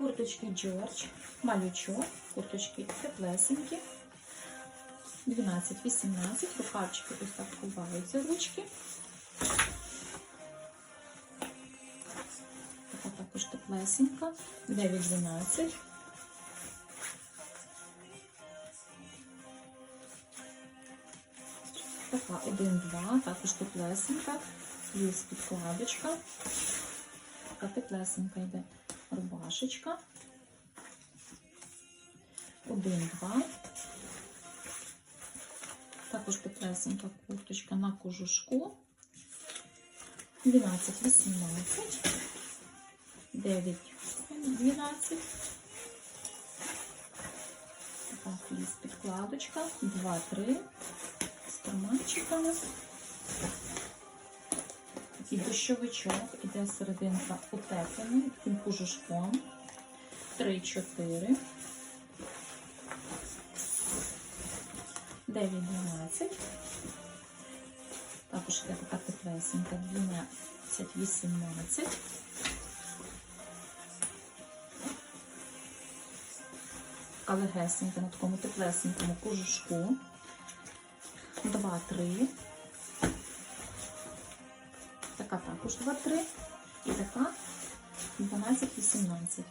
Курточки Джордж, малючок, курточки теплесенькі. 12-18, рукавчики ось так ручки. Така також теплесенька. 9-12. Така 1-2, також теплесенька. Плюс підкладочка. Така теплесенька йде рубашечка. 1-2. Також теплесенька курточка на кожушку. 12, 18, 9, 12. Така фліс підкладочка. 2, 3. З карманчиками. Такий дощовичок. Іде серединка утеплений, таким кожушком. 3, 4. 9, 12. Також є така теплесенька 12, 18. Така легесенька на такому теплесенькому кожушку. 2, 3. Така також 2, 3. І така 12, 18.